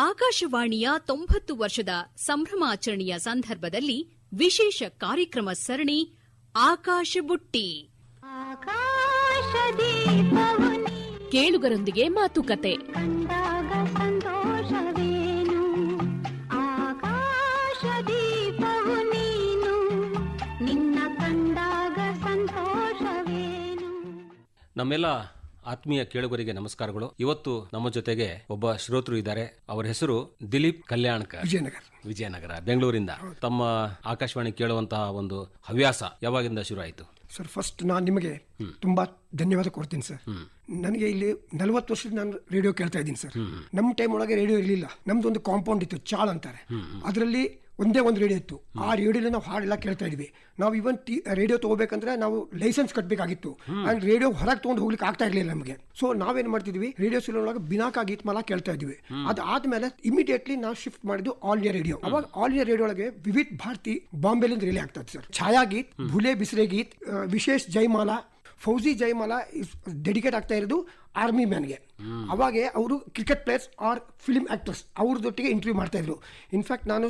ಆಕಾಶವಾಣಿಯ ತೊಂಬತ್ತು ವರ್ಷದ ಸಂಭ್ರಮಾಚರಣೆಯ ಸಂದರ್ಭದಲ್ಲಿ ವಿಶೇಷ ಕಾರ್ಯಕ್ರಮ ಸರಣಿ ಆಕಾಶ ಬುಟ್ಟಿ ಕೇಳುಗರೊಂದಿಗೆ ಮಾತುಕತೆ. ಕಂಡಾಗ ಸಂತೋಷವೇನು? ಆಕಾಶದೀಪವು ನೀನು ನಿನ್ನ ಕಂಡಾಗ ಸಂತೋಷವೇನು? ನಮ್ಮೆಲ್ಲ ಆತ್ಮೀಯ ಕೇಳುಗರಿಗೆ ನಮಸ್ಕಾರಗಳು. ಇವತ್ತು ನಮ್ಮ ಜೊತೆಗೆ ಒಬ್ಬ ಶ್ರೋತೃ ಇದ್ದಾರೆ. ಅವರ ಹೆಸರು ದಿಲೀಪ್ ಕಲ್ಯಾಣಕರ್. ವಿಜಯನಗರ. ವಿಜಯನಗರ ಬೆಂಗಳೂರಿಂದ. ತಮ್ಮ ಆಕಾಶವಾಣಿ ಕೇಳುವಂತಹ ಒಂದು ಹವ್ಯಾಸ ಯಾವಾಗಿಂದ ಶುರು ಆಯಿತು ಸರ್ ಫಸ್ಟ್ ನಾನು ನಿಮಗೆ ತುಂಬಾ ಧನ್ಯವಾದ ಕೊಡ್ತೀನಿ ಸರ್. ನನಗೆ ಇಲ್ಲಿ ನಲವತ್ತು ವರ್ಷದ ನಾನು ರೇಡಿಯೋ ಕೇಳ್ತಾ ಇದ್ದೀನಿ ಸರ್. ನಮ್ಮ ಟೈಮ್ ಒಳಗೆ ರೇಡಿಯೋ ಇರಲಿಲ್ಲ. ನಮ್ದು ಒಂದು ಕಾಂಪೌಂಡ್ ಇತ್ತು ಚಾಳ್ ಅಂತಾರೆ. ಅದರಲ್ಲಿ ಒಂದೇ ಒಂದು ರೇಡಿಯೋ ಇತ್ತು. ಆ ರೇಡಿಯೋಲಿ ನಾವು ಹಾಡೆಲ್ಲ ಕೇಳ್ತಾ ಇದ್ವಿ. ನಾವು ಇವನ್ ಟಿ ರೇಡಿಯೋ ತಗೋಬೇಕಂದ್ರೆ ನಾವು ಲೈಸೆನ್ಸ್ ಕಟ್ಟಬೇಕಾಗಿತ್ತು ಆ್ಯಂಡ್ ರೇಡಿಯೋ ಹೊರಗೆ ತೊಗೊಂಡು ಹೋಗ್ಲಿಕ್ಕೆ ಆಗ್ತಾ ಇರಲಿಲ್ಲ ನಮಗೆ. ಸೊ ನಾವೇನ್ ಮಾಡ್ತಿದ್ವಿ? ರೇಡಿಯೋ ಒಳಗೆ ಬಿನಾಕ ಗೀತ್ಮಾಲ ಕೇಳ್ತಾ ಇದ್ವಿ. ಅದಾದ್ಮೇಲೆ ಇಮಿಡಿಯೇಟ್ಲಿ ನಾವು ಶಿಫ್ಟ್ ಮಾಡಿದ್ದು ಆಲ್ ಇಂಡಿಯಾ ರೇಡಿಯೋ. ಅವಾಗ ಆಲ್ ಇಂಡಿಯಾ ರೇಡಿಯೋ ಒಳಗೆ ವಿವಿಧ ಭಾರತಿ ಬಾಂಬೆಲಿಂದ ರಿಲೇ ಆಗ್ತದೆ ಸರ್. ಛಾಯಾ ಗೀತ್ ಭುಲೆ ಬಿಸ್ರೆ ಗೀತ್ ವಿಶೇಷ್ ಜೈಮಾಲಾ ಫೌಜಿ ಜೈಮಾಲಾ ಡೆಡಿಕೇಟ್ ಆಗ್ತಾ ಇರೋದು ಆರ್ಮಿ ಮ್ಯಾನ್ಗೆ ಅವಾಗೆ ಅವರು cricket players or film actors ಅವ್ರದೊಟ್ಟಿಗೆ interview ಮಾಡ್ತಾ ಇದ್ರು. ಇನ್ಫ್ಯಾಕ್ಟ್ ನಾನು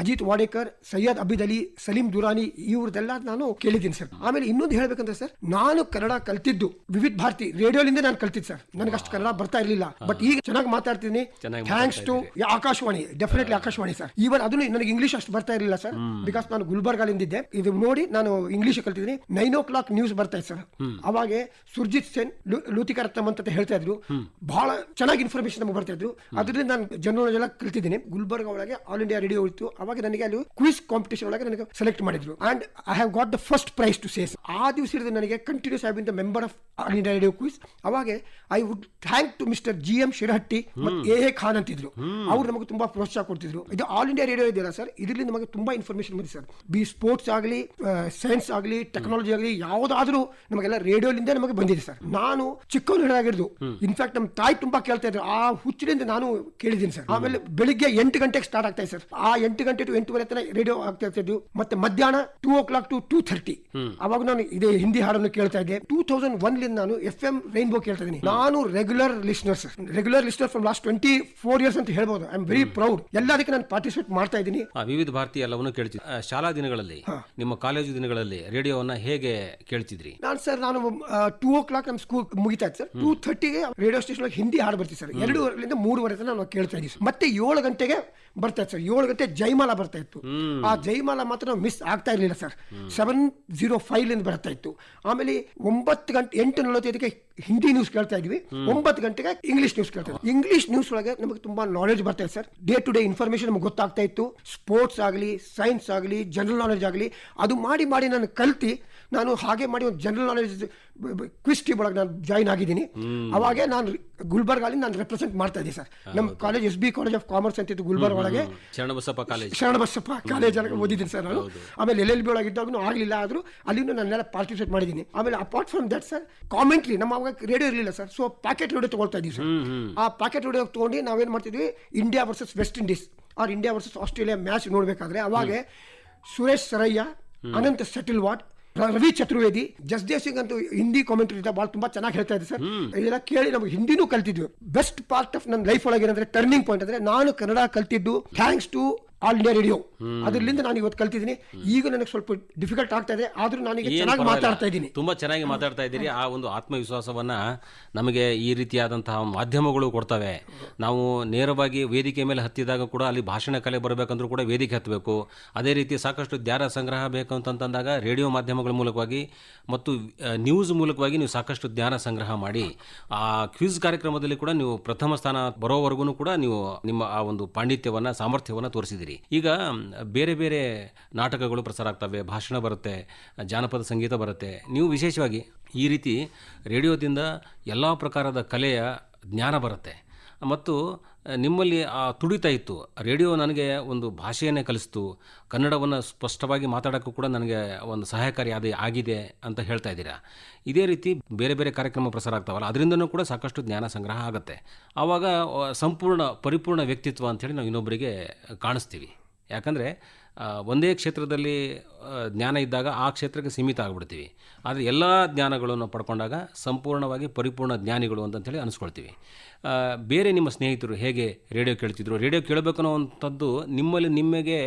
ಅಜಿತ್ ವಾಡೇಕರ್ ಸೈಯದ್ ಅಬಿದ್ ಅಲಿ ಸಲೀಂ ದುರಾನಿ ಇವ್ರದೆಲ್ಲ ನಾನು ಕೇಳಿದ್ದೀನಿ ಸರ್. ಆಮೇಲೆ ಇನ್ನೊಂದು ಹೇಳ್ಬೇಕಂದ್ರೆ ಸರ್ ನಾನು ಕನ್ನಡ ಕಲ್ತಿದ್ದು ವಿವಿಧ ಭಾರತಿ ರೇಡಿಯೋಲಿಂದ ನಾನು ಕಲ್ತಿದ್ದು ಸರ್. ನನಗೆ ಅಷ್ಟು ಕನ್ನಡ ಬರ್ತಾ ಇರಲಿಲ್ಲ. ಬಟ್ ಈಗ ಚೆನ್ನಾಗಿ ಮಾತಾಡ್ತೀನಿ thanks to Akashvani definitely Akashvani sir. Even ಅದನ್ನು ನನಗೆ ಇಂಗ್ಲಿಷ್ ಅಷ್ಟು ಬರ್ತಾ ಇರಲಿಲ್ಲ ಸರ್. ಬಿಕಾಸ್ ನಾನು ಗುಲ್ಬರ್ಗಾಲಿಂದಿದ್ದೆ. ಇದು ನೋಡಿ ನಾನು ಇಂಗ್ಲಿಷ್ ಕಲ್ತಿದ್ದೀನಿ. ನೈನ್ ಓ ಕ್ಲಾಕ್ ನ್ಯೂಸ್ ಬರ್ತಾ ಇತ್ತು ಸರ್. ಅವಾಗ ಸುರ್ಜಿತ್ ಸೇನ್ ಲೂತಿಕಾ ರತ್ನಮ್ ಅಂತ ಹೇಳ್ತಾ ಇದ್ರು. ಬಹಳ ಚೆನ್ನಾಗಿ ಇನ್ಫಾರ್ಮೇಶನ್ ನಮಗೆ ಬರ್ತಾ ಇದ್ರು. ಅದರಿಂದ ನಾನು ಜನರಲ್ ಎಲ್ಲ ಕಲ್ತಿದ್ದೀನಿ. ಗುಲ್ಬರ್ಗ ಒಳಗೆ ಆಲ್ ಇಂಡಿಯಾ ರೇಡಿಯೋ ಇತ್ತು. ಅವಾಗ ನನಗೆ ಅಲ್ಲಿ ಕ್ವಿಸ್ ಕಾಂಪಿಟೇಷನ್ ಒಳಗೆ ನನಗೆ ಸೆಲೆಕ್ಟ್ ಮಾಡಿದ್ರು. And I have got the first prize to says ಆ ದಿವಸ ಹಿಡಿದು ನನಗೆ continuous I been the member of All India Radio quiz ಅವಾಗ I would thank to mister G M Shirahatti ಮತ್ತೆ ಎ ಎ ಖಾನ್ ಅಂತಿದ್ರು. ಅವ್ರು ನಮಗೆ ತುಂಬಾ ಪ್ರೋತ್ಸಾಹ ಕೊಡ್ತಿದ್ರು. ಇದು ಆಲ್ ಇಂಡಿಯಾ ರೇಡಿಯೋ ಇದೆಯಲ್ಲ ಸರ್? ಇದರಲ್ಲಿ ನಮಗೆ ತುಂಬಾ ಇನ್ಫಾರ್ಮೇಶನ್ ಬಂದಿದೆ ಸರ್. ಬಿ ಸ್ಪೋರ್ಟ್ಸ್ ಆಗಲಿ ಸೈನ್ಸ್ ಆಗಲಿ ಟೆಕ್ನಾಲಜಿ ಆಗಲಿ ಯಾವುದಾದ್ರೂ ನಮಗೆಲ್ಲ ರೇಡಿಯೋಲಿಂದ ನಮಗೆ ಬಂದಿದೆ ಸರ್. ನಾನು ಚಿಕ್ಕವನಾಗಿರೋದು ಇನ್ಫ್ಯಾಕ್ಟ್ ನಮ್ಮ ತಾಯಿ ತುಂಬಾ ಕೇಳ್ತಾ ಇದ್ರು. ಆ ಹುಚ್ಚಿನಿಂದ ನಾನು ಕೇಳಿದ್ದೀನಿ ಸರ್. ಆಮೇಲೆ ಬೆಳಿಗ್ಗೆ ಎಂಟು ಗಂಟೆಗೆ ಸ್ಟಾರ್ಟ್ ಆಗ್ತಾ ಇದೆ ಸರ್. ಆ ಎಂಟು ಗಂಟೆ ಟು ಎಂಟೂವರೆ ತನಕ ರೇಡಿಯೋ ಆಗ್ತಾ ಇರ್ತಿದ್ವು. ಮತ್ತೆ ಮಧ್ಯಾಹ್ನ two o'clock to two thirty ಅವಾಗ ನಾನು ಇದೇ ಹಿಂದಿ ಹಾಡನ್ನು ಕೇಳ್ತಾ ಇದ್ದೆ. ಟೂ ತೌಸಂಡ್ ಒನ್ ಲಿಂದ ನಾನು ಎಫ್ ಎಂ ರೈನ್ಬೋ ಕೇಳ್ತಾ ಇದ್ದೀನಿ. ನಾನು regular listeners regular listener from last twenty four years ಅಂತ ಹೇಳ್ಬೋದು. ಐ ಆಮ್ ವೆರಿ ಪ್ರೌಡ್ ಎಲ್ಲದಕ್ಕೆ ನಾನು ಪಾರ್ಟಿಸಿಪೇಟ್ ಮಾಡ್ತಾ ಇದ್ದೀನಿ. ವಿವಿಧ ಭಾರತಿ ಎಲ್ಲವನ್ನು ಕೇಳ್ತೀನಿ ಶಾಲಾ ದಿನಗಳಲ್ಲಿ ನಿಮ್ಮ ಕಾಲೇಜು ದಿನಗಳಲ್ಲಿ ರೇಡಿಯೋವನ್ನ ಹೇಗೆ ಕೇಳ್ತಿದ್ರಿ? ನಾನು ಸರ್ ನಾನು ಟೂ ಓ ಕ್ಲಾಕ್ ನಮ್ಮ ಸ್ಕೂಲ್ ಮುಗಿತಾ ಇತ್ತು ಸರ್ ಟೂ ಥರ್ಟಿಗೆ ರೇಡಿಯೋ ಸ್ಟೇಷನ್ ಹಿಂದಿ ಹಾಡು ಬರ್ತೀವಿ ಸರ್ ಎರಡೂವರೆಯಿಂದ ಮೂರುವರೆ ತನಕ ನಾವು ಕೇಳ್ತಾ ಇದ್ದೀವಿ ಸರ್. ಮತ್ತೆ ಏಳು ಗಂಟೆಗೆ ಬರ್ತಾ ಸರ್ ಏಳು ಗಂಟೆ ಜೈಮಾಲ ಬರ್ತಾ ಇತ್ತು. ಆ ಜೈಮಾಲ ಮಾತ್ರ ನಾವು ಮಿಸ್ ಆಗ್ತಾ ಇರಲಿಲ್ಲ ಸರ್. ಸೆವೆನ್ ಜೀರೋ ಫೈವ್ ಇಂದ ಬರ್ತಾ ಇತ್ತು. ಆಮೇಲೆ ಒಂಬತ್ತು ಗಂಟೆ ಎಂಟು ನಲವತ್ತೈದಕ್ಕೆ ಹಿಂದಿ ನ್ಯೂಸ್ ಕೇಳ್ತಾ ಇದ್ವಿ. ಒಂಬತ್ತು ಗಂಟೆಗೆ ಇಂಗ್ಲಿಷ್ ನ್ಯೂಸ್ ಕೇಳ್ತಾ ಇದ್ವಿ. ಇಂಗ್ಲಿಷ್ ನ್ಯೂಸ್ ಒಳಗೆ ನಮಗೆ ತುಂಬಾ ನಾಲೆಜ್ ಬರ್ತಾ ಇದೆ sir. Day to day information ನಮಗೆ ಗೊತ್ತಾಗ್ತಾ ಇತ್ತು. ಸ್ಪೋರ್ಟ್ಸ್ ಆಗಲಿ ಸೈನ್ಸ್ ಆಗಲಿ ಜನರಲ್ ನಾಲೆಜ್ ಆಗಲಿ ಅದು ಮಾಡಿ ಮಾಡಿ ನಾನು ಕಲ್ತಿ ನಾನು ಹಾಗೆ ಮಾಡಿ ಒಂದು ಜನರಲ್ ನಾಲೆಜ್ ಕ್ವಿಸ್ ಟೀಮ್ ಒಳಗೆ ನಾನು ಜಾಯಿನ್ ಆಗಿದ್ದೀನಿ. ಅವಾಗೆ ನಾನು ಗುಲ್ಬರ್ಗಲ್ಲಿ ನಾನು ರೆಪ್ರೆಸೆಂಟ್ ಮಾಡ್ತಾ ಇದ್ದೀನಿ ಸರ್. ನಮ್ಮ college S B college of commerce ಅಂತ ಇತ್ತು ಗುಲ್ಬರ್ಗ ಒಳಗೆ. ಶರಣಬಸಪ್ಪ ಕಾಲೇಜ್ ಶರಣಬಸಪ್ಪ ಕಾಲೇಜ್ ಓದಿದ್ದೀನಿ ಸರ್ ನಾನು. ಆಮೇಲೆ ಎಲ್ ಎಲ್ ಬಿ ಒಳಗಿದ್ದಾಗೂ ಆಗಲಿಲ್ಲ ಆದರೂ ಅಲ್ಲಿನೂ ನಾನೆಲ್ಲ ಪಾರ್ಟಿಸಿಪೇಟ್ ಮಾಡಿದ್ದೀನಿ. ಆಮೇಲೆ ಅಪಾರ್ಟ್ ಫ್ರಮ್ ದಟ್ ಸರ್ ಕಾಮೆಂಟ್ಲಿ ನಮ್ಮ ಅವಾಗ ರೇಡಿಯೋ ಇರಲಿಲ್ಲ ಸರ್. ಸೊ ಪ್ಯಾಕೆಟ್ ರೇಡಿಯೋ ತೊಗೊಳ್ತಾ ಇದ್ದೀವಿ ಸರ್. ಆ ಪ್ಯಾಕೆಟ್ ರೇಡಿಯೋ ತೊಗೊಂಡು ನಾವೇನು ಮಾಡ್ತಿದ್ವಿ? India versus West Indies or India versus Australia match ನೋಡಬೇಕಾದ್ರೆ ಅವಾಗ ಸುರೇಶ್ ಸರಯ್ಯ ಅನಂತ್ ಸೆಟಿಲ್ ವಾಟ್ ರವಿ ಚತುರ್ವೇದಿ ಜಸ್ದೇವ್ ಸಿಂಗ್ ಅಂತೂ ಹಿಂದಿ ಕಾಮೆಂಟ್ರಿ ಭಾಳ ತುಂಬಾ ಚೆನ್ನಾಗಿ ಹೇಳ್ತಾ ಇದೆ ಸರ್. ಇದೆಲ್ಲ ಕೇಳಿ ನಮ್ಗೆ ಹಿಂದಿನೂ ಕಲ್ತಿದ್ವಿ. ಬೆಸ್ಟ್ ಪಾರ್ಟ್ ಆಫ್ ನನ್ನ ಲೈಫ್ ಒಳಗೆ ಏನಂದ್ರೆ ಟರ್ನಿಂಗ್ ಪಾಯಿಂಟ್ ಅಂದ್ರೆ ನಾನು ಕನ್ನಡ ಕಲ್ತಿದ್ದು thanks to All India Radio ಅದರಿಂದ ನಾನು ಇವತ್ತು ಕಲ್ತಿದ್ದೀನಿ. ಈಗ ನನಗೆ ಸ್ವಲ್ಪ ಡಿಫಿಕಲ್ಟ್ ಆಗ್ತಾ ಇದೆ. ಆದ್ರೂ ನಾನು ಚೆನ್ನಾಗಿ ಮಾತಾಡ್ತಾ ಇದ್ದೀನಿ. ತುಂಬಾ ಚೆನ್ನಾಗಿ ಮಾತಾಡ್ತಾ ಇದ್ದೀರಿ. ಆ ಒಂದು ಆತ್ಮವಿಶ್ವಾಸವನ್ನ ನಮಗೆ ಈ ರೀತಿಯಾದಂತಹ ಮಾಧ್ಯಮಗಳು ಕೊಡ್ತವೆ. ನಾವು ನೇರವಾಗಿ ವೇದಿಕೆ ಮೇಲೆ ಹತ್ತಿದಾಗ ಕೂಡ ಅಲ್ಲಿ ಭಾಷಣ ಕಲೆ ಬರಬೇಕಂದ್ರೂ ಕೂಡ ವೇದಿಕೆ ಹತ್ತಬೇಕು. ಅದೇ ರೀತಿ ಸಾಕಷ್ಟು ಧ್ಯಾನ ಸಂಗ್ರಹ ಬೇಕು ಅಂತಂದಾಗ ರೇಡಿಯೋ ಮಾಧ್ಯಮಗಳ ಮೂಲಕವಾಗಿ ಮತ್ತು ನ್ಯೂಸ್ ಮೂಲಕವಾಗಿ ನೀವು ಸಾಕಷ್ಟು ಜ್ಞಾನ ಸಂಗ್ರಹ ಮಾಡಿ. ಆ ಕ್ವಿಜ್ ಕಾರ್ಯಕ್ರಮದಲ್ಲಿ ಕೂಡ ನೀವು ಪ್ರಥಮ ಸ್ಥಾನ ಬರೋವರೆಗೂ ಕೂಡ ನೀವು ನಿಮ್ಮ ಆ ಒಂದು ಪಾಂಡಿತ್ಯವನ್ನ ಸಾಮರ್ಥ್ಯವನ್ನ ತೋರಿಸಿದಿರಿ. ಈಗ ಬೇರೆ ಬೇರೆ ನಾಟಕಗಳು ಪ್ರಸಾರ ಆಗ್ತವೆ, ಭಾಷಣ ಬರುತ್ತೆ, ಜಾನಪದ ಸಂಗೀತ ಬರುತ್ತೆ. ನೀವು ವಿಶೇಷವಾಗಿ ಈ ರೀತಿ ರೇಡಿಯೋದಿಂದ ಎಲ್ಲ ಪ್ರಕಾರದ ಕಲೆಯ ಜ್ಞಾನ ಬರುತ್ತೆ. ಮತ್ತು ನಿಮ್ಮಲ್ಲಿ ಆ ತುಡಿತ ಇತ್ತು. ರೇಡಿಯೋ ನನಗೆ ಒಂದು ಭಾಷೆಯನ್ನೇ ಕಲಿಸ್ತು. ಕನ್ನಡವನ್ನು ಸ್ಪಷ್ಟವಾಗಿ ಮಾತಾಡೋಕ್ಕೂ ಕೂಡ ನನಗೆ ಒಂದು ಸಹಾಯಕಾರಿ ಅದೇ ಆಗಿದೆ ಅಂತ ಹೇಳ್ತಾ ಇದ್ದೀರಾ? ಇದೇ ರೀತಿ ಬೇರೆ ಬೇರೆ ಕಾರ್ಯಕ್ರಮ ಪ್ರಸಾರ ಆಗ್ತಾವಲ್ಲ, ಅದರಿಂದನೂ ಕೂಡ ಸಾಕಷ್ಟು ಜ್ಞಾನ ಸಂಗ್ರಹ ಆಗುತ್ತೆ. ಆವಾಗ ಸಂಪೂರ್ಣ ಪರಿಪೂರ್ಣ ವ್ಯಕ್ತಿತ್ವ ಅಂಥೇಳಿ ನಾವು ಇನ್ನೊಬ್ಬರಿಗೆ ಕಾಣಿಸ್ತೀವಿ. ಯಾಕಂದರೆ ಒಂದೇ ಕ್ಷೇತ್ರದಲ್ಲಿ ಜ್ಞಾನ ಇದ್ದಾಗ ಆ ಕ್ಷೇತ್ರಕ್ಕೆ ಸೀಮಿತ ಆಗಿಬಿಡ್ತೀವಿ. ಆದರೆ ಎಲ್ಲ ಜ್ಞಾನಗಳನ್ನು ಪಡ್ಕೊಂಡಾಗ ಸಂಪೂರ್ಣವಾಗಿ ಪರಿಪೂರ್ಣ ಜ್ಞಾನಿಗಳು ಅಂತಂಥೇಳಿ ಅನಿಸ್ಕೊಳ್ತೀವಿ. ಬೇರೆ ನಿಮ್ಮ ಸ್ನೇಹಿತರು ಹೇಗೆ ರೇಡಿಯೋ ಕೇಳ್ತಿದ್ರು? ರೇಡಿಯೋ ಕೇಳಬೇಕು ಅನ್ನೋವಂಥದ್ದು ನಿಮ್ಮಲ್ಲಿ ನಿಮಗೆ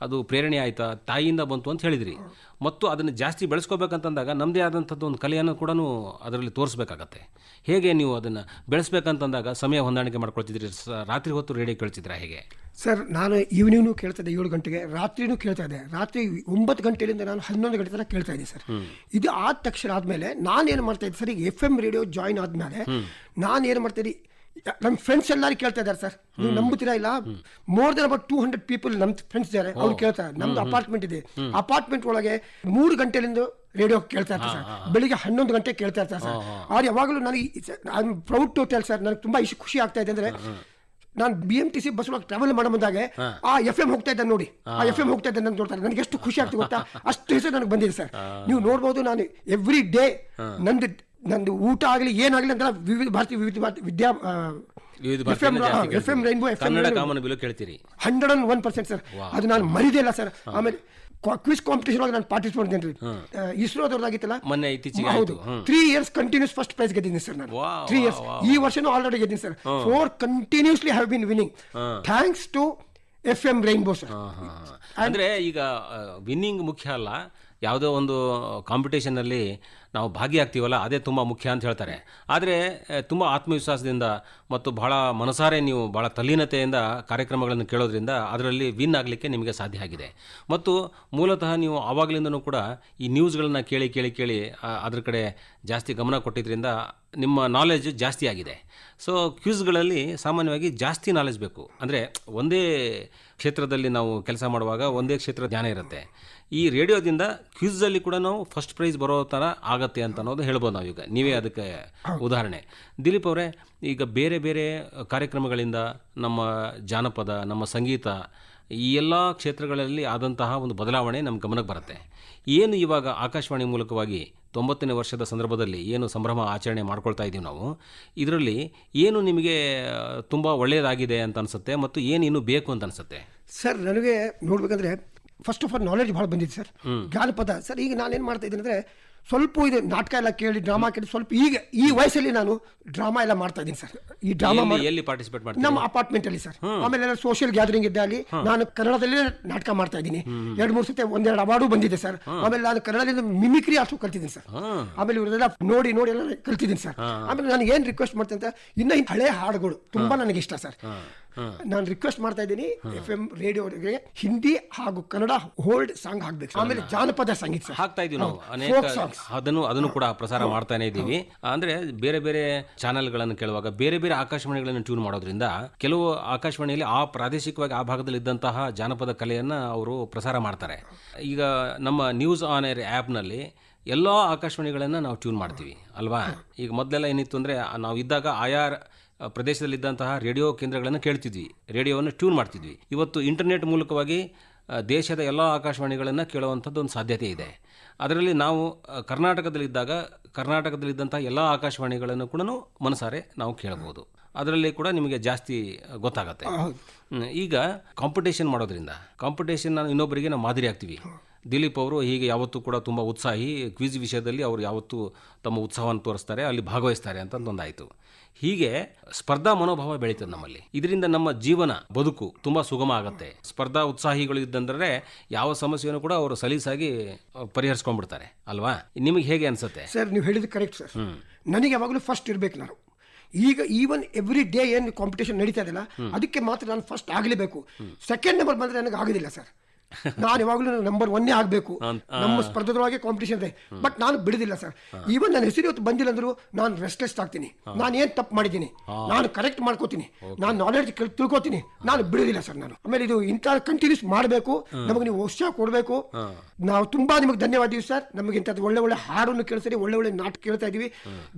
ಅದು ಪ್ರೇರಣೆ ಆಯಿತಾ? ತಾಯಿಯಿಂದ ಬಂತು ಅಂತ ಹೇಳಿದ್ರಿ. ಮತ್ತು ಅದನ್ನು ಜಾಸ್ತಿ ಬೆಳೆಸ್ಕೋಬೇಕಂತಂದಾಗ ನಮ್ಮದೇ ಆದಂಥದ್ದು ಒಂದು ಕಲೆಯನ್ನು ಕೂಡ ಅದರಲ್ಲಿ ತೋರಿಸ್ಬೇಕಾಗತ್ತೆ. ಹೇಗೆ ನೀವು ಅದನ್ನು ಬೆಳೆಸ್ಬೇಕಂತಂದಾಗ ಸಮಯ ಹೊಂದಾಣಿಕೆ ಮಾಡ್ಕೊಳ್ತಿದ್ರಿ? ರಾತ್ರಿ ಹೊತ್ತು ರೇಡಿಯೋ ಕೇಳ್ತಿದ್ರಾ ಹೇಗೆ? ಸರ್, ನಾನು ಈವ್ನಿಂಗ್ನು ಕೇಳ್ತಿದ್ದೆ ಏಳು ಗಂಟೆಗೆ. ರಾತ್ರಿನೂ ಕೇಳ್ತಾ ಇದ್ದೆ. ರಾತ್ರಿ ಒಂಬತ್ತು ಗಂಟೆಯಿಂದ ನಾನು ಹನ್ನೊಂದು ಗಂಟೆ ತನಕ ಕೇಳ್ತಾ ಇದ್ದೆ ಸರ್. ಇದು ಆದ ತಕ್ಷಣ ಆದಮೇಲೆ ನಾನೇನು ಮಾಡ್ತಾ ಇದ್ದೆ ಸರ್ ಈಗ ಎಫ್ ಎಂ ರೇಡಿಯೋ ಜಾಯಿನ್ ಆದಮೇಲೆ ನಾನು ಏನು ಮಾಡ್ತಾ ಇದ್ದೀನಿ ನಮ್ಮ ಫ್ರೆಂಡ್ಸ್ ಎಲ್ಲರೂ ಕೇಳ್ತಾ ಇದ್ದಾರೆ ಸರ್. ನೀವು ನಂಬುತ್ತೀರಾ ಇಲ್ಲ? More than about two hundred people ನಮ್ಮ ಫ್ರೆಂಡ್ಸ್ ಇದ್ದಾರೆ. ಅವ್ರು ಕೇಳ್ತಾರೆ ನಮ್ದು ಅಪಾರ್ಟ್ಮೆಂಟ್ ಇದೆ. ಅಪಾರ್ಟ್ಮೆಂಟ್ ಒಳಗೆ ಮೂರು ಗಂಟೆಲಿಂದ ರೇಡಿಯೋ ಕೇಳ್ತಾ ಇರ್ತಾರೆ ಸರ್. ಬೆಳಿಗ್ಗೆ ಹನ್ನೊಂದು ಗಂಟೆ ಕೇಳ್ತಾ ಇರ್ತಾರೆ ಸರ್. ಅವ್ರು ಯಾವಾಗಲೂ ನನಗೆ I proud to tell sir. ನನಗೆ ತುಂಬಾ ಇಷ್ಟು ಖುಷಿ ಆಗ್ತಾ ಇದೆ ಅಂದ್ರೆ ನಾನು B M T C bus ಒಳಗೆ ಟ್ರಾವೆಲ್ ಮಾಡೋ ಬಂದಾಗ ಆ ಎಫ್ ಎಂ ಹೋಗ್ತಾ ಇದ್ದೆ ನೋಡಿ. ಆ ಎಫ್ ಎಂ ಹೋಗ್ತಾ ಇದ್ದೆ ಅಂತ ನೋಡ್ತಾರೆ. ನನಗೆ ಎಷ್ಟು ಖುಷಿ ಆಗ್ತದೆ ಗೊತ್ತಾ? ಅಷ್ಟು ಹೆಸರು ನನಗೆ ಬಂದಿದೆ ಸರ್. ನೀವು ನೋಡ್ಬೋದು ನಾನು ಎವ್ರಿ ಡೇ ನಂದು ನಂದು ಊಟ ಆಗಲಿ ಏನಾಗಲಿ ಅಂತ ವಿವಿಧ ಭಾರತಿ ವಿವಿಧ ಭಾರತಿ ವಿದ್ಯಾ F M F M rainbow F M ಕೇಳ್ತೀರಿ. Hundred and one percent sir. ಅದು ನಾನು ಮರಿದೇ ಇಲ್ಲ ಸರ್. ಆಮೇಲೆ ಕ್ವಿಸ್ ಕಾಂಪಿಟೇಷನ್ ಒಳಗೆ ನಾನು ಪಾರ್ಟಿಸಿಪೇಟ್ ಮಾಡಿದ್ದೇನೆ ರೀ ಇಸ್ರೋದವ್ರದ್ದಾಗಿತ್ತಲ್ಲ ಮೊನ್ನೆ ಇತ್ತೀಚೆಗೆ ಹೌದು. Three years continuous first prize ಗೆದ್ದಿದ್ದೀನಿ sir ನಾನು. Three years. ಈ ವರ್ಷನೂ already ಗೆದ್ದೀನಿ sir. Four continuously have been winning thanks to F M rainbow sir ಅಂದ್ರೆ ಈಗ ವಿನ್ನಿಂಗ್ ಮುಖ್ಯ ಅಲ್ಲ. ಯಾವುದೋ ಒಂದು ಕಾಂಪಿಟೇಷನಲ್ಲಿ ನಾವು ಭಾಗಿಯಾಗ್ತೀವಲ್ಲ, ಅದೇ ತುಂಬ ಮುಖ್ಯ ಅಂತ ಹೇಳ್ತಾರೆ. ಆದರೆ ತುಂಬ ಆತ್ಮವಿಶ್ವಾಸದಿಂದ ಮತ್ತು ಬಹಳ ಮನಸಾರೆ ನೀವು ಭಾಳ ತಲ್ಲೀನತೆಯಿಂದ ಕಾರ್ಯಕ್ರಮಗಳನ್ನು ಕೇಳೋದ್ರಿಂದ ಅದರಲ್ಲಿ ವಿನ್ ಆಗಲಿಕ್ಕೆ ನಿಮಗೆ ಸಾಧ್ಯ ಆಗಿದೆ. ಮತ್ತು ಮೂಲತಃ ನೀವು ಆವಾಗಲಿಂದನೂ ಕೂಡ ಈ ನ್ಯೂಸ್ಗಳನ್ನು ಕೇಳಿ ಕೇಳಿ ಕೇಳಿ ಅದರ ಕಡೆ ಜಾಸ್ತಿ ಗಮನ ಕೊಟ್ಟಿದ್ದರಿಂದ ನಿಮ್ಮ ನಾಲೆಜ್ ಜಾಸ್ತಿ ಆಗಿದೆ. ಸೊ ಕ್ಯೂಸ್ಗಳಲ್ಲಿ ಸಾಮಾನ್ಯವಾಗಿ ಜಾಸ್ತಿ ನಾಲೆಜ್ ಬೇಕು. ಅಂದರೆ ಒಂದೇ ಕ್ಷೇತ್ರದಲ್ಲಿ ನಾವು ಕೆಲಸ ಮಾಡುವಾಗ ಒಂದೇ ಕ್ಷೇತ್ರ ಜ್ಞಾನ ಇರುತ್ತೆ. ಈ ರೇಡಿಯೋದಿಂದ ಕ್ವಿಝಲ್ಲಿ ಕೂಡ ನಾವು ಫಸ್ಟ್ ಪ್ರೈಸ್ ಬರೋ ಥರ ಆಗತ್ತೆ ಅಂತ ಅನ್ನೋದು ಹೇಳ್ಬೋದು ನಾವೀಗ. ನೀವೇ ಅದಕ್ಕೆ ಉದಾಹರಣೆ. ದಿಲೀಪ್ ಅವರೇ ಈಗ ಬೇರೆ ಬೇರೆ ಕಾರ್ಯಕ್ರಮಗಳಿಂದ ನಮ್ಮ ಜಾನಪದ ನಮ್ಮ ಸಂಗೀತ ಈ ಎಲ್ಲ ಕ್ಷೇತ್ರಗಳಲ್ಲಿ ಆದಂತಹ ಒಂದು ಬದಲಾವಣೆ ನಮ್ಮ ಗಮನಕ್ಕೆ ಬರುತ್ತೆ. ಏನು ಇವಾಗ ಆಕಾಶವಾಣಿ ಮೂಲಕವಾಗಿ ತೊಂಬತ್ತನೇ ವರ್ಷದ ಸಂದರ್ಭದಲ್ಲಿ ಏನು ಸಂಭ್ರಮ ಆಚರಣೆ ಮಾಡ್ಕೊಳ್ತಾ ಇದ್ದೀವಿ ನಾವು ಇದರಲ್ಲಿ ಏನು ನಿಮಗೆ ತುಂಬ ಒಳ್ಳೆಯದಾಗಿದೆ ಅಂತ ಅನಿಸುತ್ತೆ ಮತ್ತು ಏನು ಇನ್ನೂ ಬೇಕು ಅಂತ ಅನಿಸುತ್ತೆ? ಸರ್ ನನಗೆ ನೋಡ್ಬೇಕಂದ್ರೆ ಫಸ್ಟ್ ಆಫ್ ಆಲ್ ನಾಲೆಡ್ಜ್ ಭಾಳ ಬಂದಿದೆ ಸರ್. ಜಾನಪದ ಸರ್ ಈಗ ನಾನೇನು ಮಾಡ್ತಾ ಇದ್ದೀನಿ ಅಂದರೆ ಸ್ವಲ್ಪ ಇದು ನಾಟಕ ಎಲ್ಲ ಕೇಳಿ ಡ್ರಾಮಾ ಕೇಳಿ ಸ್ವಲ್ಪ ಈಗ ಈ ವಯಸ್ಸಲ್ಲಿ ನಾನು ಡ್ರಾಮಾ ಎಲ್ಲ ಮಾಡ್ತಾ ಇದ್ದೀನಿ ಸರ್. ಈ ಡ್ರಾಮಾ ಎಲ್ಲಿ- ಪಾರ್ಟಿಸಿಪೇಟ್ ಮಾಡಿ ನಮ್ಮ ಅಪಾರ್ಟ್ಮೆಂಟ್ ಅಲ್ಲಿ ಸರ್. ಆಮೇಲೆ ಸೋಷಿಯಲ್ ಗ್ಯಾದರಿಂಗ್ ಇದ್ದ ಅಲ್ಲಿ ನಾನು ಕನ್ನಡದಲ್ಲೇ ನಾಟಕ ಮಾಡ್ತಾ ಇದ್ದೀನಿ. ಎರಡು ಮೂರು ಸತಿ ಒಂದೆರಡು ಅವಾರ್ಡು ಬಂದಿದೆ ಸರ್. ಆಮೇಲೆ ನಾನು ಕನ್ನಡದಿಂದ ಮಿಮಿಕ್ರಿ ಅಷ್ಟು ಕಲ್ತಿದ್ದೀನಿ ಸರ್. ಆಮೇಲೆ ಇವರೆಲ್ಲ ನೋಡಿ ನೋಡಿ ಎಲ್ಲ ಕಲ್ತಿದ್ದೀನಿ ಸರ್. ಆಮೇಲೆ ನಾನು ಏನು ರಿಕ್ವೆಸ್ಟ್ ಮಾಡ್ತೀನಿ ಅಂತ ಇನ್ನೂ ಹಳೆ ಹಾಡುಗಳು ತುಂಬಾ ನನಗೆ ಇಷ್ಟ ಸರ್. ನಾನು ರಿಕ್ವೆಸ್ಟ್ ಮಾಡ್ತಾ ಇದ್ದೀನಿ ಎಫ್ ಎಂ ರೇಡಿಯೋ ಹಿಂದಿ ಹಾಗೂ ಕನ್ನಡ ಹೋಲ್ಡ್ ಸಾಂಗ್ ಹಾಕ್ಬೇಕು ಆಮೇಲೆ ಜಾನಪದ ಸಂಗೀತ ಹಾಕ್ತಾ ಇದೀವಿ ನಾವು. ಅನೇಕ. ಅದನ್ನು ಅದನ್ನು ಕೂಡ ಪ್ರಸಾರ ಮಾಡ್ತಾನೆ ಇದ್ದೀವಿ. ಅಂದ್ರೆ ಬೇರೆ ಬೇರೆ ಚಾನೆಲ್ಗಳನ್ನು ಕೇಳುವಾಗ ಬೇರೆ ಬೇರೆ ಆಕಾಶವಾಣಿಗಳನ್ನು ಟ್ಯೂನ್ ಮಾಡೋದ್ರಿಂದ ಕೆಲವು ಆಕಾಶವಾಣಿಯಲ್ಲಿ ಆ ಪ್ರಾದೇಶಿಕವಾಗಿ ಆ ಭಾಗದಲ್ಲಿ ಇದ್ದಂತಹ ಜಾನಪದ ಕಲೆಯನ್ನ ಅವರು ಪ್ರಸಾರ ಮಾಡ್ತಾರೆ. ಈಗ ನಮ್ಮ ನ್ಯೂಸ್ ಆನ್ ಏರ್ ಆ್ಯಪ್ನಲ್ಲಿ ಎಲ್ಲ ಆಕಾಶವಾಣಿಗಳನ್ನು ನಾವು ಟ್ಯೂನ್ ಮಾಡ್ತೀವಿ ಅಲ್ವಾ? ಈಗ ಮೊದಲೆಲ್ಲ ಏನಿತ್ತು ಅಂದರೆ ನಾವು ಇದ್ದಾಗ ಆಯಾ ಪ್ರದೇಶದಲ್ಲಿದ್ದಂತಹ ರೇಡಿಯೋ ಕೇಂದ್ರಗಳನ್ನು ಕೇಳ್ತಿದ್ವಿ. ರೇಡಿಯೋವನ್ನು ಟ್ಯೂನ್ ಮಾಡ್ತಿದ್ವಿ. ಇವತ್ತು ಇಂಟರ್ನೆಟ್ ಮೂಲಕವಾಗಿ ದೇಶದ ಎಲ್ಲ ಆಕಾಶವಾಣಿಗಳನ್ನು ಕೇಳುವಂಥದ್ದು ಒಂದು ಸಾಧ್ಯತೆ ಇದೆ. ಅದರಲ್ಲಿ ನಾವು ಕರ್ನಾಟಕದಲ್ಲಿದ್ದಾಗ ಕರ್ನಾಟಕದಲ್ಲಿದ್ದಂಥ ಎಲ್ಲ ಆಕಾಶವಾಣಿಗಳನ್ನು ಕೂಡ ಮನಸಾರೆ ನಾವು ಕೇಳಬಹುದು. ಅದರಲ್ಲಿ ಕೂಡ ನಿಮಗೆ ಜಾಸ್ತಿ ಗೊತ್ತಾಗತ್ತೆ. ಈಗ ಕಾಂಪಿಟೇಷನ್ ಮಾಡೋದ್ರಿಂದ ಕಾಂಪಿಟೇಷನ್ ನಾನು ಇನ್ನೊಬ್ಬರಿಗೆ ನಾವು ಮಾದರಿ ಆಗ್ತೀವಿ. ದಿಲೀಪ್ ಅವರು ಹೀಗೆ ಯಾವತ್ತೂ ಕೂಡ ತುಂಬ ಉತ್ಸಾಹಿ ಕ್ವಿಜ್ ವಿಷಯದಲ್ಲಿ ಅವರು ಯಾವತ್ತೂ ತಮ್ಮ ಉತ್ಸಾಹವನ್ನು ತೋರಿಸ್ತಾರೆ ಅಲ್ಲಿ ಭಾಗವಹಿಸ್ತಾರೆ ಅಂತ ಒಂದಾಯಿತು ಹೀಗೆ ಸ್ಪರ್ಧಾ ಮನೋಭಾವ ಬೆಳೀತದೆ ನಮ್ಮಲ್ಲಿ. ಇದರಿಂದ ನಮ್ಮ ಜೀವನ ಬದುಕು ತುಂಬ ಸುಗಮ ಆಗುತ್ತೆ. ಸ್ಪರ್ಧಾ ಉತ್ಸಾಹಿಗಳು ಇದ್ದಂದ್ರೆ ಯಾವ ಸಮಸ್ಯೆಯನ್ನು ಕೂಡ ಅವರು ಸಲೀಸಾಗಿ ಪರಿಹರಿಸ್ಕೊಂಡ್ಬಿಡ್ತಾರೆ ಅಲ್ವಾ? ನಿಮಗೆ ಹೇಗೆ ಅನ್ಸುತ್ತೆ? ಸರ್ ನೀವು ಹೇಳಿದ್ದು ಕರೆಕ್ಟ್ ಸರ್. ನನಗೆ ಯಾವಾಗಲೂ ಫಸ್ಟ್ ಇರಬೇಕು ನಾನು. ಈಗ ಈವನ್ ಎವ್ರಿ ಡೇ ಏನು ಕಾಂಪಿಟೇಷನ್ ನಡೀತಾ ಇದೆಯಲ್ಲ ಅದಕ್ಕೆ ಮಾತ್ರ ನಾನು ಫಸ್ಟ್ ಆಗಲೇಬೇಕು. ಸೆಕೆಂಡ್ ನಂಬರ್ ಬಂದರೆ ನನಗೆ ಆಗೋದಿಲ್ಲ ಸರ್. ನಾನು ಯಾವಾಗಲೂ ನಂಬರ್ ಒನ್ನೇ ಆಗಬೇಕು. ನಮ್ಮ ಸ್ಪರ್ಧದೊಳಗೆ ಕಾಂಪಿಟೇಷನ್ ಇದೆ. ಬಟ್ ನಾನು ಬಿಡುದಿಲ್ಲ ಸರ್. ಈವನ್ ನನ್ನ ಹೆಸರು ಇವತ್ತು ಬಂದಿಲ್ಲ ಅಂದ್ರು ನಾನು ರೆಸ್ಟ್ಲೆಸ್ ಆಗ್ತೀನಿ. ನಾನು ಏನು ತಪ್ಪು ಮಾಡಿದ್ದೀನಿ? ನಾನು ಕರೆಕ್ಟ್ ಮಾಡ್ಕೋತೀನಿ. ನಾನು ನಾಲೆಡ್ಜ್ ತಿಳ್ಕೊತೀನಿ. ನಾನು ಬಿಡುದಿಲ್ಲ ಸರ್ ನಾನು. ಆಮೇಲೆ ಇದು ಇಂಥ ಕಂಟಿನ್ಯೂಸ್ ಮಾಡಬೇಕು. ನಮಗೆ ನೀವು ಉತ್ಸಾಹ ಕೊಡಬೇಕು. ನಾವು ತುಂಬಾ ನಿಮಗೆ ಧನ್ಯವಾದ ಸರ್. ನಮಗೆ ಇಂಥದ್ದು ಒಳ್ಳೆ ಒಳ್ಳೆ ಹಾಡನ್ನು ಕೇಳಿಸ್ತೀರಿ ಒಳ್ಳೆ ಒಳ್ಳೆ ನಾಟಕ ಕೇಳ್ತಾ ಇದೀವಿ.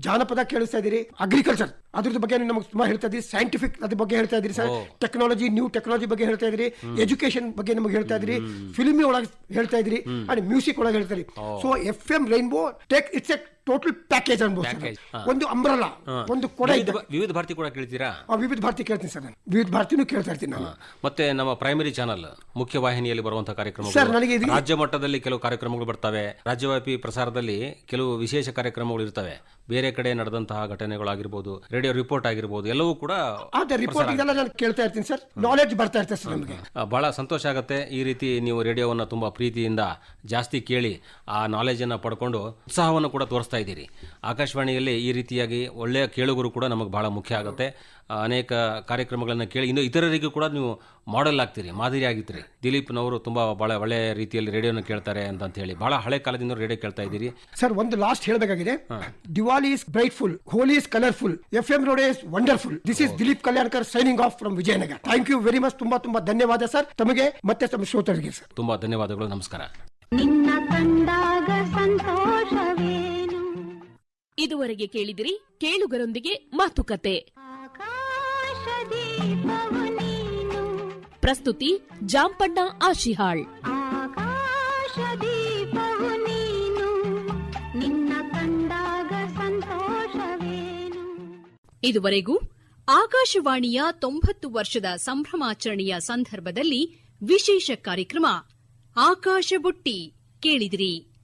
ಜಾನಪದ ಕೇಳಿಸ್ತಾ ಇದೀರಿ. ಅಗ್ರಿಕಲ್ಚರ್ ಅದ್ರ ಬಗ್ಗೆ ನಮಗೆ ತುಂಬಾ ಹೇಳ್ತಾ ಇದ್ದೀರಿ ಸೈಂಟಿಫಿಕ್ ಅದ್ರ ಬಗ್ಗೆ ಹೇಳ್ತಾ ಇದೀರಿ ಸರ್. ಟೆಕ್ನಾಲಜಿ ನ್ಯೂ ಟೆಕ್ನಾಲಜಿ ಬಗ್ಗೆ ಹೇಳ್ತಾ ಇದ್ದೀರಿ ಎಜುಕೇಶನ್ ಬಗ್ಗೆ ನಮಗೆ ಹೇಳ್ತಾ ಇದೀರಿ. ಫಿಲ್ಮಿ ಒಳಗೆ ಹೇಳ್ತಾ ಇದ್ರಿ ಅಂಡ್ ಮ್ಯೂಸಿಕ್ ಒಳಗೆ ಹೇಳ್ತಾರೆ ಇದ್ರಿ. So F M rainbow take it's a total package ಅನ್ಬೋದು. ಒಂದು ಅಂಬ್ರಲ್ಲ ಒಂದು ಕೊಡ ವಿವಿಧ ವಿವಿಧ ಭಾರತಿ ಕೂಡ ಕೇಳ್ತೀರಾ? ವಿವಿಧ ಭಾರತಿ ಕೇಳ್ತೀನಿ ಸರ್ ನಾನು. ವಿವಿಧ ಭಾರತಿನೂ ಕೇಳ್ತಾ ಇರ್ತೀನಿ ನಾನು. ಮತ್ತೆ ನಮ್ಮ ಪ್ರೈಮರಿ ಚಾನಲ್ ಮುಖ್ಯ ವಾಹಿನಿಯಲ್ಲಿ ಬರುವಂತಹ ಸರ್, ನನಗೆ ಇದು- ರಾಜ್ಯ ಮಟ್ಟದಲ್ಲಿ ಕೆಲವು ಕಾರ್ಯಕ್ರಮಗಳು ಬರ್ತವೆ. ರಾಜ್ಯವ್ಯಾಪಿ ಪ್ರಸಾರದಲ್ಲಿ ಕೆಲವು ವಿಶೇಷ ಕಾರ್ಯಕ್ರಮಗಳು ಇರ್ತವೆ. ಬೇರೆ ಕಡೆ ನಡೆದಂತಹ ಘಟನೆಗಳಾಗಿರ್ಬೋದು ರೇಡಿಯೋ ರಿಪೋರ್ಟ್ ಆಗಿರ್ಬೋದು ಎಲ್ಲವೂ ಕೂಡ ರಿಪೋರ್ಟ್ ನಾನು ಕೇಳ್ತಾ ಇರ್ತೀನಿ ಸರ್. ನಾಲೆಡ್ಜ್ ಬರ್ತಾ ಇರ್ತದೆ ಸರ್ ನಮಗೆ. ಬಹಳ ಸಂತೋಷ ಆಗುತ್ತೆ. ಈ ರೀತಿ ನೀವು ರೇಡಿಯೋವನ್ನು ತುಂಬ ಪ್ರೀತಿಯಿಂದ ಜಾಸ್ತಿ ಕೇಳಿ ಆ ನಾಲೆಜನ್ನು ಪಡ್ಕೊಂಡು ಉತ್ಸಾಹವನ್ನು ಕೂಡ ತೋರಿಸ್ತಾ ಇದ್ದೀರಿ. ಆಕಾಶವಾಣಿಯಲ್ಲಿ ಈ ರೀತಿಯಾಗಿ ಒಳ್ಳೆಯ ಕೇಳುಗರು ಕೂಡ ನಮಗೆ ಬಹಳ ಮುಖ್ಯ ಆಗುತ್ತೆ. ಅನೇಕ ಕಾರ್ಯಕ್ರಮಗಳನ್ನು ಕೇಳಿ ಇನ್ನು ಇತರರಿಗೂ ಕೂಡ ನೀವು ಮಾಡೆಲ್ ಆಗ್ತೀರಿ ಮಾದರಿ ಆಗಿರ್ತೀರಿ. ದಿಲೀಪ್ನವರು ತುಂಬ ಭಾಳ ಒಳ್ಳೆಯ ರೀತಿಯಲ್ಲಿ ರೇಡಿಯೋನ ಕೇಳ್ತಾರೆ ಅಂತ ಹೇಳಿ. ಭಾಳ ಹಳೆ ಕಾಲದಿಂದ ರೇಡಿಯೋ ಕೇಳ್ತಾ ಇದ್ದೀರಿ. ಸರ್ ಒಂದು ಲಾಸ್ಟ್ ಹೇಳಬೇಕಾಗಿದೆ. Diwali is brightful Holi is colourful F M road is wonderful. This is Dilip Kalyankar signing off from Vijayanagar. Thank you very much ತುಂಬಾ ತುಂಬಾ ಧನ್ಯವಾದ ಸರ್. ತಮಗೆ ಮತ್ತೆ ತಮ್ಮ ಶ್ರೋತರಿಗೆ ಸರ್. ತುಂಬಾ ಧನ್ಯವಾದಗಳು. ನಮಸ್ಕಾರ. ನಿನ್ನ ಕಂಡಾಗ ಸಂತೋಷವೇನು? ಇದುವರೆಗೆ ಕೇಳಿದಿರಿ ಕೇಳುಗರೊಂದಿಗೆ ಮಾತುಕತೆ. ಪ್ರಸ್ತುತಿ ಜಾಂಪಣ್ಣ ಆಶಿಹಾಳ್. ಇದುವರೆಗೂ ಆಕಾಶವಾಣಿಯ ತೊಂಬತ್ತು ವರ್ಷದ ಸಂಭ್ರಮಾಚರಣೆಯ ಸಂದರ್ಭದಲ್ಲಿ ವಿಶೇಷ ಕಾರ್ಯಕ್ರಮ ಆಕಾಶ ಬುಟ್ಟಿ ಕೇಳಿದಿರಿ.